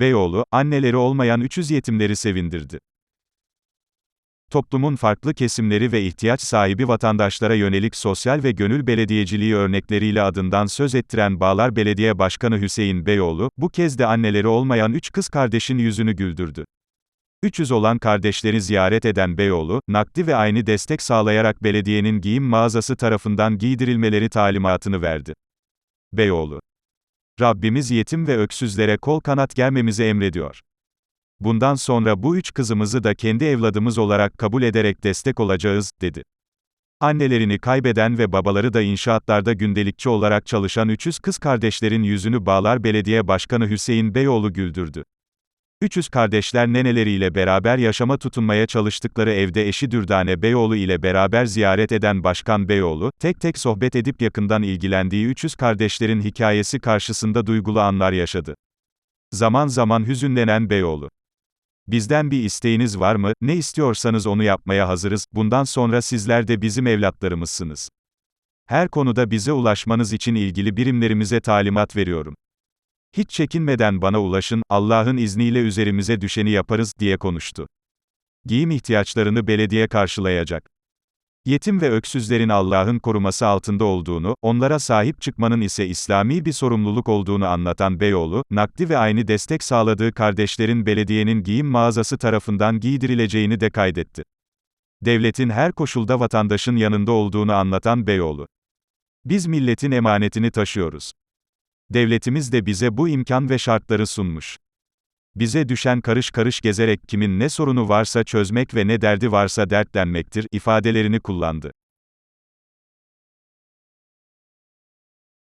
Beyoğlu, anneleri olmayan 300 yetimleri sevindirdi. Toplumun farklı kesimleri ve ihtiyaç sahibi vatandaşlara yönelik sosyal ve gönül belediyeciliği örnekleriyle adından söz ettiren Bağlar Belediye Başkanı Hüseyin Beyoğlu, bu kez de anneleri olmayan üç kız kardeşin yüzünü güldürdü. 300 olan kardeşleri ziyaret eden Beyoğlu, nakdi ve aynı destek sağlayarak belediyenin giyim mağazası tarafından giydirilmeleri talimatını verdi. Beyoğlu Rabbimiz yetim ve öksüzlere kol kanat germemizi emrediyor. Bundan sonra bu üç kızımızı da kendi evladımız olarak kabul ederek destek olacağız, dedi. Annelerini kaybeden ve babaları da inşaatlarda gündelikçi olarak çalışan 300 kız kardeşlerin yüzünü Bağlar Belediye Başkanı Hüseyin Beyoğlu güldürdü. 300 kardeşler neneleriyle beraber yaşama tutunmaya çalıştıkları evde eşi Dürdane Beyoğlu ile beraber ziyaret eden Başkan Beyoğlu, tek tek sohbet edip yakından ilgilendiği 300 kardeşlerin hikayesi karşısında duygulu anlar yaşadı. Zaman zaman hüzünlenen Beyoğlu. Bizden bir isteğiniz var mı, ne istiyorsanız onu yapmaya hazırız, bundan sonra sizler de bizim evlatlarımızsınız. Her konuda bize ulaşmanız için ilgili birimlerimize talimat veriyorum. Hiç çekinmeden bana ulaşın, Allah'ın izniyle üzerimize düşeni yaparız, diye konuştu. Giyim ihtiyaçlarını belediye karşılayacak. Yetim ve öksüzlerin Allah'ın koruması altında olduğunu, onlara sahip çıkmanın ise İslami bir sorumluluk olduğunu anlatan Beyoğlu, nakdi ve aynı destek sağladığı kardeşlerin belediyenin giyim mağazası tarafından giydirileceğini de kaydetti. Devletin her koşulda vatandaşın yanında olduğunu anlatan Beyoğlu. Biz milletin emanetini taşıyoruz. Devletimiz de bize bu imkan ve şartları sunmuş. Bize düşen karış karış gezerek kimin ne sorunu varsa çözmek ve ne derdi varsa dertlenmektir ifadelerini kullandı.